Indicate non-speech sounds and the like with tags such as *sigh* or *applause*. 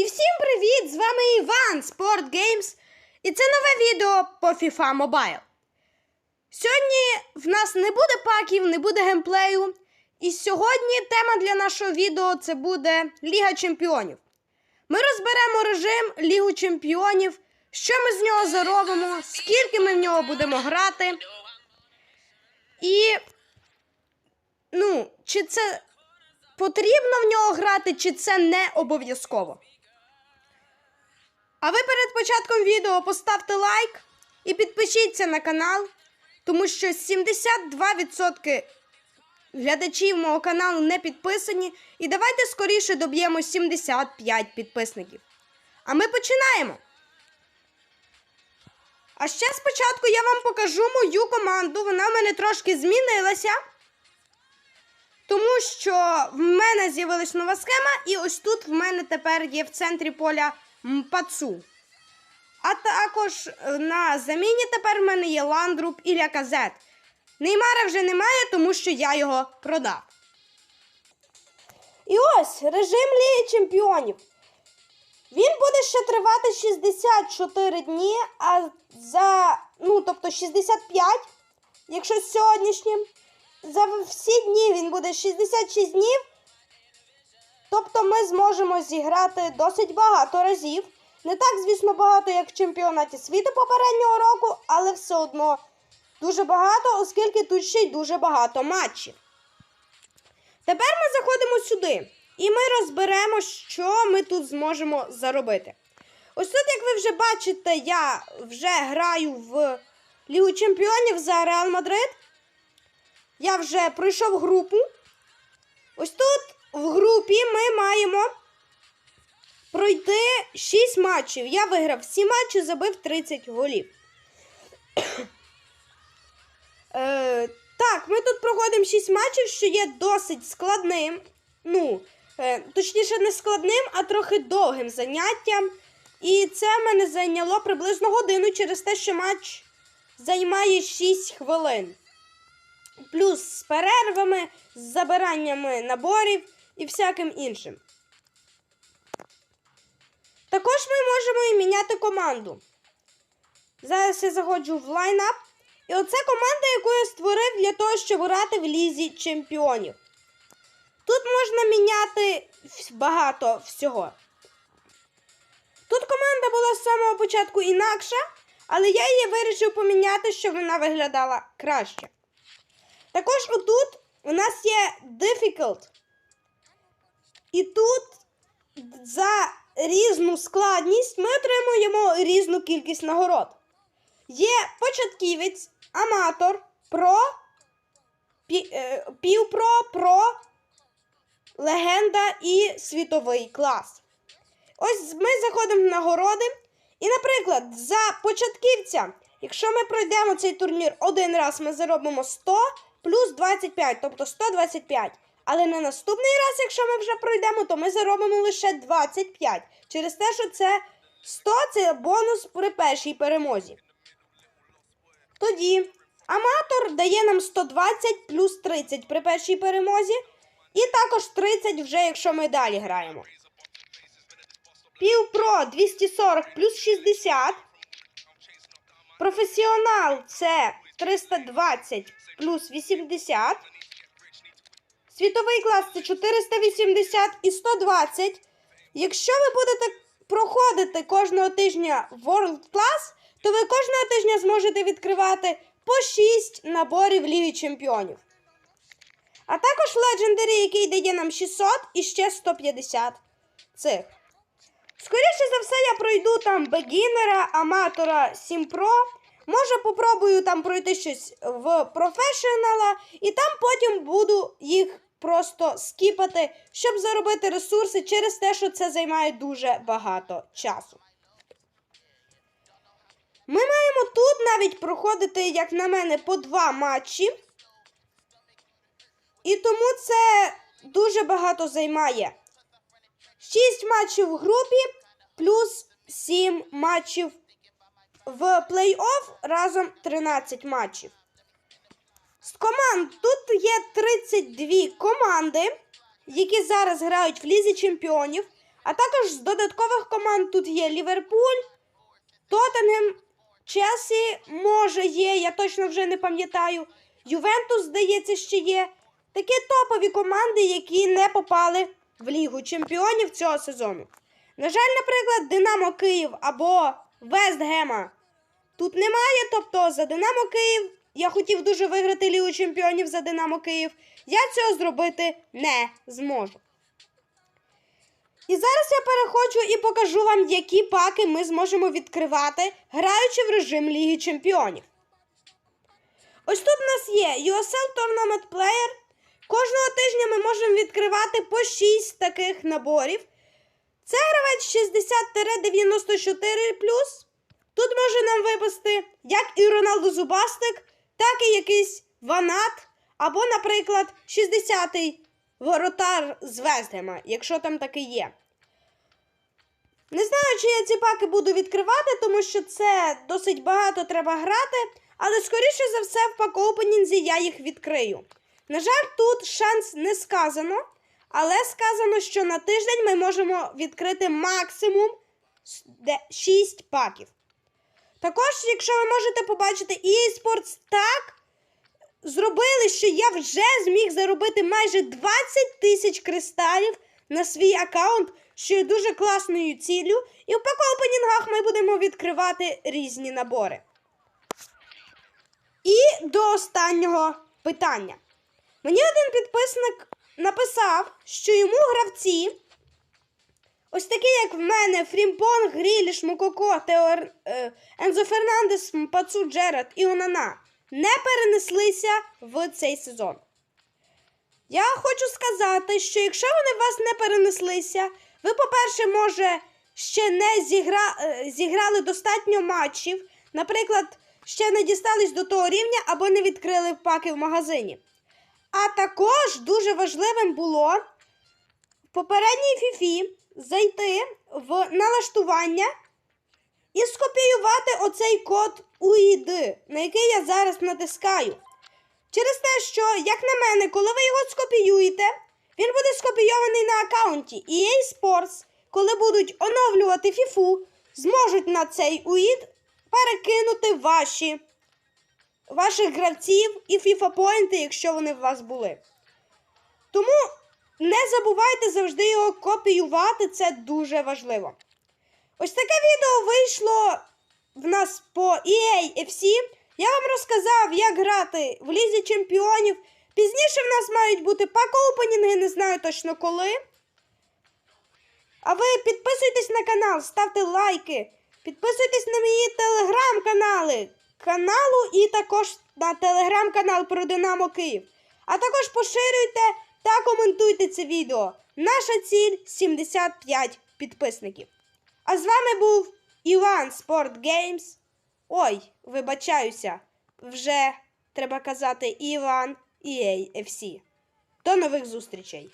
І всім привіт! З вами Іван Sport Games. І це нове відео по FIFA Mobile. Сьогодні в нас не буде паків, не буде геймплею. І сьогодні тема для нашого відео це буде Ліга Чемпіонів. Ми розберемо режим Лігу Чемпіонів, що ми з нього заробимо, скільки ми в нього будемо грати. І. Ну, чи це потрібно в нього грати, чи це не обов'язково. А ви перед початком відео поставте лайк і підпишіться на канал, тому що 72% глядачів мого каналу не підписані. І давайте скоріше доб'ємо 75 підписників. А ми починаємо. А ще спочатку я вам покажу мою команду. Вона в мене трошки змінилася. Тому що в мене з'явилась нова схема, і ось тут в мене тепер є в центрі поля Мпацу. А також е, на заміні тепер в мене є Ландруб і Ляказет. Неймара вже немає, тому що я його продав. І ось режим Ліги Чемпіонів. Він буде ще тривати 64 дні, а за, ну, тобто 65, якщо з сьогоднішнім за всі дні він буде 66 днів. Тобто ми зможемо зіграти досить багато разів. Не так, звісно, багато, як в чемпіонаті світу попереднього року, але все одно дуже багато, оскільки тут ще й дуже багато матчів. Тепер ми заходимо сюди і ми розберемо, що ми тут зможемо заробити. Ось тут, як ви вже бачите, я вже граю в Лігу Чемпіонів за Реал Мадрид. Я вже пройшов групу. Ось тут в групі ми маємо пройти 6 матчів. Я виграв всі матчі, забив 30 голів. *coughs* е, так, ми тут проходимо 6 матчів, що є досить складним. Ну, е, точніше, не складним, а трохи довгим заняттям. І це мене зайняло приблизно годину через те, що матч займає 6 хвилин плюс з перервами, з забираннями наборів і всяким іншим. Також ми можемо і міняти команду. Зараз я заходжу в лайнап. І оце команда, яку я створив для того, щоб грати в лізі чемпіонів. Тут можна міняти багато всього. Тут команда була з самого початку інакша, але я її вирішив поміняти, щоб вона виглядала краще. Також отут у нас є difficult. І тут за різну складність ми отримуємо різну кількість нагород. Є початківець, аматор, про, пі, е, півпро, про, легенда і світовий клас. Ось ми заходимо в нагороди. І, наприклад, за початківця, якщо ми пройдемо цей турнір один раз, ми заробимо 100 плюс 25, тобто 125. Але на наступний раз, якщо ми вже пройдемо, то ми заробимо лише 25. Через те, що це 100 це бонус при першій перемозі. Тоді аматор дає нам 120 плюс 30 при першій перемозі. І також 30 вже, якщо ми далі граємо. Півпро 240 плюс 60. Професіонал це 320 плюс 80. Світовий клас це 480 і 120. Якщо ви будете проходити кожного тижня World Class, то ви кожного тижня зможете відкривати по 6 наборів Ліги Чемпіонів. А також Legendary, який дає нам 600 і ще 150 цих. Скоріше за все, я пройду там бегінера, аматора 7 Pro. Може, попробую там пройти щось в професіонала, і там потім буду їх просто скіпати, щоб заробити ресурси через те, що це займає дуже багато часу. Ми маємо тут навіть проходити, як на мене, по два матчі. І тому це дуже багато займає. 6 матчів в групі плюс 7 матчів в плей-офф разом 13 матчів. Команд тут є 32 команди, які зараз грають в Лізі Чемпіонів. А також з додаткових команд тут є Ліверпуль, Тоттенгем, Челсі, може є, я точно вже не пам'ятаю. Ювентус, здається, ще є. Такі топові команди, які не попали в Лігу чемпіонів цього сезону. На жаль, наприклад, Динамо Київ або Вестгема тут немає. Тобто за Динамо Київ я хотів дуже виграти Лігу чемпіонів за Динамо Київ. Я цього зробити не зможу. І зараз я переходжу і покажу вам, які паки ми зможемо відкривати, граючи в режим Ліги Чемпіонів. Ось тут у нас є USL Tournament Player. Кожного тижня ми можемо відкривати по 6 таких наборів. Це гравець 60-94. Тут може нам випасти як і Роналду Зубастик, так і якийсь Ванат, або, наприклад, 60-й воротар з Вестгема, якщо там такий є. Не знаю, чи я ці паки буду відкривати, тому що це досить багато треба грати, але скоріше за все в пак-опенінзі я їх відкрию. На жаль, тут шанс не сказано, але сказано, що на тиждень ми можемо відкрити максимум 6 паків. Також, якщо ви можете побачити, EA Sports так зробили, що я вже зміг заробити майже 20 тисяч кристалів на свій аккаунт, що є дуже класною ціллю. І в пак-опенінгах ми будемо відкривати різні набори. І до останнього питання. Мені один підписник написав, що йому гравці, ось такі, як в мене, Фрімпон, Гріліш, Мококо, Теор, е, Ензо Фернандес, Пацу Джеред і Онана, не перенеслися в цей сезон. Я хочу сказати, що якщо вони вас не перенеслися, ви, по-перше, може, ще не зігра... е, зіграли достатньо матчів, наприклад, ще не дістались до того рівня або не відкрили паки в магазині. А також дуже важливим було в попередній фіфі зайти в налаштування і скопіювати оцей код UID, на який я зараз натискаю. Через те, що, як на мене, коли ви його скопіюєте, він буде скопійований на аккаунті EA Sports, коли будуть оновлювати FIFA, зможуть на цей UID перекинути ваші, ваших гравців і FIFA поінти, якщо вони в вас були. Тому не забувайте завжди його копіювати, це дуже важливо. Ось таке відео вийшло в нас по EA FC. Я вам розказав, як грати в Лізі Чемпіонів. Пізніше в нас мають бути пак-опенінги, не знаю точно коли. А ви підписуйтесь на канал, ставте лайки, підписуйтесь на мої телеграм-канали, каналу і також на телеграм-канал про Динамо Київ. А також поширюйте та коментуйте це відео. Наша ціль 75 підписників. А з вами був Іван Спорт Геймс. Ой, вибачаюся, вже треба казати Іван EAFC. До нових зустрічей!